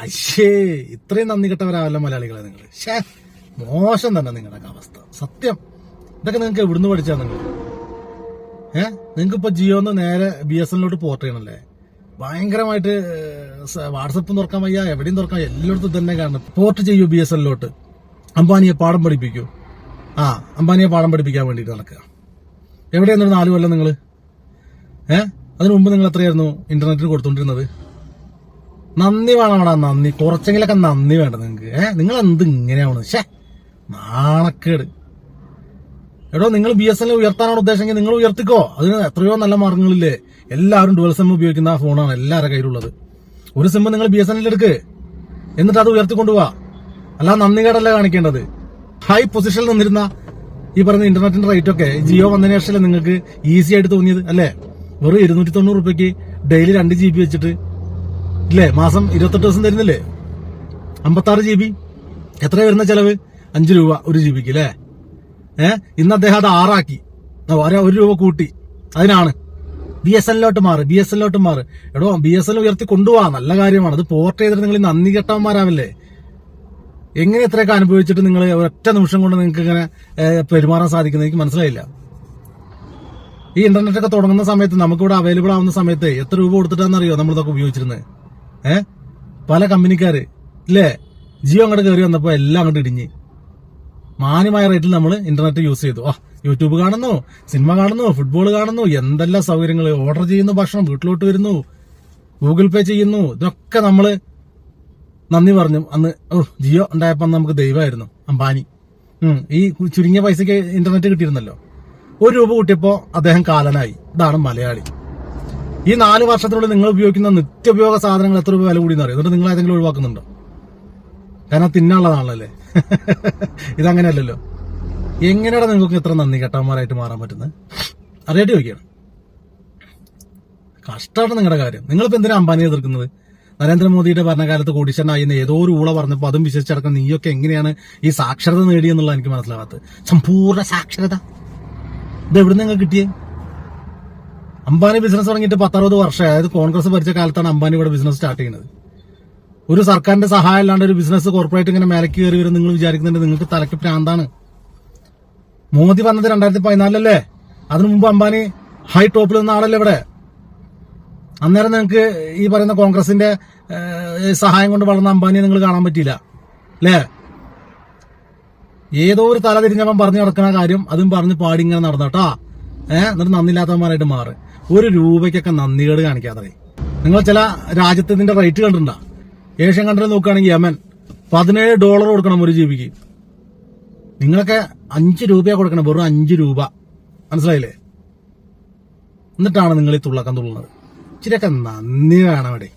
അശ്ശേ ഇത്രയും നന്ദി കെട്ടവരാവല്ല മലയാളികളെ നിങ്ങൾ ഷേ മോശം തന്നെ നിങ്ങളുടെ അവസ്ഥ. സത്യം. ഇതൊക്കെ നിങ്ങൾക്ക് എവിടുന്ന് പഠിച്ചാ നിങ്ങൾ? ഏ? നിങ്ങൾക്ക് ഇപ്പൊ ജിയോന്ന് നേരെ ബി എസ് എന്നിലോട്ട് പോർട്ട് ചെയ്യണല്ലേ? ഭയങ്കരമായിട്ട് വാട്സപ്പും തുറക്കാൻ വയ്യ എവിടെയും തുറക്കാൻ വയ്യ. എല്ലായിടത്തും തന്നെ കാണണം പോർട്ട് ചെയ്യൂ ബി എസ് എന്നിലോട്ട് അംബാനിയെ പാഠം പഠിപ്പിക്കൂ. ആ അംബാനിയെ പാഠം പഠിപ്പിക്കാൻ വേണ്ടിയിട്ട് നടക്കുക. എവിടെയായിരുന്നു നാല് കൊല്ലം നിങ്ങൾ ഏ? അതിനു മുമ്പ് നിങ്ങൾ എത്രയായിരുന്നു ഇന്റർനെറ്റിന് കൊടുത്തോണ്ടിരുന്നത് നന്ദി വേണമടാ നന്ദി. കുറച്ചെങ്കിലൊക്കെ നന്ദി വേണ്ട നിങ്ങൾക്ക് ഏഹ് നിങ്ങൾ എന്ത് ഇങ്ങനെയാവണം ഷേ നാണക്കേട്. എടോ നിങ്ങൾ ബി എസ് എൻ ഉയർത്താനാണ് ഉദ്ദേശമെങ്കിൽ നിങ്ങൾ ഉയർത്തിക്കോ. അതിന് എത്രയോ നല്ല മാർഗങ്ങളില്ലേ. എല്ലാവരും ഡുവൽ സിം ഉപയോഗിക്കുന്ന ആ ഫോണാണ് എല്ലാവരുടെ കയ്യിലുള്ളത്. ഒരു സിം നിങ്ങൾ ബി എസ് എൻ എടുക്ക്. എന്നിട്ട് അത് ഉയർത്തിക്കൊണ്ടുപോവാ അല്ല നന്ദി കേടല്ല കാണിക്കേണ്ടത്? ഹൈ പൊസിഷനിൽ നിന്നിരുന്ന ഈ പറയുന്ന ഇന്റർനെറ്റിന്റെ റേറ്റ് ഒക്കെ ജിയോ വന്നതിന് ശേഷം നിങ്ങൾക്ക് ഈസി ആയിട്ട് തോന്നിയത് അല്ലേ? വെറും ഇരുന്നൂറ്റി തൊണ്ണൂറ് ഡെയിലി രണ്ട് ജി ബി വെച്ചിട്ട് ഇല്ലേ മാസം ഇരുപത്തെട്ട് ദിവസം തരുന്നില്ലേ? അമ്പത്താറ് ജി ബി എത്ര വരുന്ന ചെലവ്? അഞ്ച് രൂപ ഒരു ജി ബിക്ക് അല്ലേ ഏഹ് ഇന്ന് അദ്ദേഹം അത് ആറാക്കി. ഒരു- രൂപ കൂട്ടി. അതിനാണ്. ബി എസ് എല്ലോട്ട് മാറ് ബി എസ് എല്ലോട്ട് മാറ്. എടോ ബി എസ് എൽ ഉയർത്തി കൊണ്ടുപോവാ. നല്ല കാര്യമാണ്. അത് പോർട്ട് ചെയ്തിട്ട് നിങ്ങൾ നന്ദി കെട്ടവന്മാരാവില്ലേ? എങ്ങനെ ഇത്രയൊക്കെ അനുഭവിച്ചിട്ട് നിങ്ങൾ ഒറ്റ നിമിഷം കൊണ്ട് നിങ്ങൾക്ക് ഇങ്ങനെ പെരുമാറാൻ സാധിക്കുന്നത് എനിക്ക് മനസ്സിലായില്ല. ഈ ഇന്റർനെറ്റ് ഒക്കെ തുടങ്ങുന്ന സമയത്ത് നമുക്കിവിടെ അവൈലബിൾ ആവുന്ന സമയത്ത് എത്ര രൂപ കൊടുത്തിട്ടാണെന്നറിയോ നമ്മളിതൊക്കെ ഉപയോഗിച്ചിരുന്നത് ഏ? പല കമ്പനിക്കാര്. ഇല്ലേ? ജിയോ അങ്ങോട്ട് കയറി വന്നപ്പോൾ എല്ലാം അങ്ങോട്ട് ഇടിഞ്ഞ്. മാന്യമായ റേറ്റിൽ നമ്മൾ ഇന്റർനെറ്റ് യൂസ് ചെയ്തു. ആ യൂട്യൂബ് കാണുന്നു സിനിമ കാണുന്നു ഫുട്ബോൾ കാണുന്നു എന്തെല്ലാം സൗകര്യങ്ങൾ ഓർഡർ ചെയ്യുന്നു ഭക്ഷണം വീട്ടിലോട്ട് വരുന്നു ഗൂഗിൾ പേ ചെയ്യുന്നു ഇതൊക്കെ നമ്മൾ നന്ദി പറഞ്ഞു. അന്ന് ഓ ജിയോ ഉണ്ടായപ്പോ അന്ന് നമുക്ക് ദൈവമായിരുന്നു അംബാനി. ഈ ചുരുങ്ങിയ പൈസക്ക് ഇന്റർനെറ്റ് കിട്ടിയിരുന്നല്ലോ. ഒരു രൂപ കൂട്ടിയപ്പോൾ അദ്ദേഹം കാലനായി. ഇതാണ് മലയാളി. ഈ നാല് വർഷത്തിനുള്ളിൽ നിങ്ങൾ ഉപയോഗിക്കുന്ന നിത്യോപയോഗ സാധനങ്ങൾ എത്ര രൂപ വില കൂടിയെന്ന് അറിയാം? എന്നിട്ട് നിങ്ങൾ ഏതെങ്കിലും ഒഴിവാക്കുന്നുണ്ടോ? കാരണം തിന്നാനുള്ളതാണല്ലേ ഇതങ്ങനെയല്ലല്ലോ. എങ്ങനെയാണ് നിങ്ങൾക്ക് ഇത്ര നന്ദി കെട്ടന്മാരായിട്ട് മാറാൻ പറ്റുന്നത്? അറിയാട്ട് ചോദിക്കണം കഷ്ടമാണ് നിങ്ങളുടെ കാര്യം. നിങ്ങളിപ്പോ എന്തിനാ അംബാനിയെ എതിർക്കുന്നത്? നരേന്ദ്രമോദിയുടെ ഭരണകാലത്ത് കോടീശ്വരനായി എന്ന് ഏതോ ഒരു ഊള പറഞ്ഞപ്പോൾ അതും വിശ്വസിച്ചടക്കം നീയൊക്കെ എങ്ങനെയാണ് ഈ സാക്ഷരത നേടിയെന്നുള്ള എനിക്ക് മനസ്സിലാകാത്തത് സമ്പൂർണ സാക്ഷരത. ഇത് എവിടെ നിങ്ങൾ കിട്ടിയേ? അംബാനി ബിസിനസ് തുടങ്ങിയിട്ട് പത്തറുപത് വർഷം അതായത് കോൺഗ്രസ് ഭരിച്ച കാലത്താണ് അംബാനി ഇവിടെ ബിസിനസ് സ്റ്റാർട്ട് ചെയ്യുന്നത്. ഒരു സർക്കാരിന്റെ സഹായം അല്ലാണ്ട് ഒരു ബിസിനസ് കോർപ്പറേറ്റ് ഇങ്ങനെ മേലക്ക് കയറി വരും നിങ്ങൾ വിചാരിക്കുന്നുണ്ട് നിങ്ങൾക്ക് തലക്ക് പ്രാന്താണ്. മോദി വന്നത് രണ്ടായിരത്തി പതിനാലിലല്ലേ അതിനു മുമ്പ് അംബാനി ഹൈ ടോപ്പിൽ നിന്ന ആളല്ലേ ഇവിടെ? അന്നേരം നിങ്ങൾക്ക് ഈ പറയുന്ന കോൺഗ്രസിന്റെ സഹായം കൊണ്ട് വളർന്ന അംബാനിയെ നിങ്ങൾ കാണാൻ പറ്റിയില്ല. അല്ലേ? ഏതോ ഒരു തല തിരിഞ്ഞവൻ പറഞ്ഞു നടക്കുന്ന കാര്യം അതും പറഞ്ഞ് പാടി ഇങ്ങനെ നടന്നോട്ടാ ഏഹ് എന്നിട്ട് നന്ദില്ലാത്തവന്മാരായിട്ട് മാറ്. ഒരു രൂപയ്ക്കൊക്കെ നന്ദികേട് കാണിക്കാതെ നിങ്ങൾ ചില രാജ്യത്തിന്റെ റേറ്റ് കണ്ടിട്ടുണ്ടോ? ഏഷ്യൻ കൺട്രി നോക്കുകയാണെങ്കിൽ യമൻ പതിനേഴ് ഡോളർ കൊടുക്കണം ഒരു ജീവിക്ക് നിങ്ങളൊക്കെ അഞ്ച് രൂപയാണ് കൊടുക്കണം വെറും അഞ്ച് രൂപ. മനസ്സിലായില്ലേ? എന്നിട്ടാണ് നിങ്ങൾ ഈ തുള്ളക്കം തുള്ളുന്നത്. ഇച്ചിരിയൊക്കെ നന്ദി വേണം അവിടെ.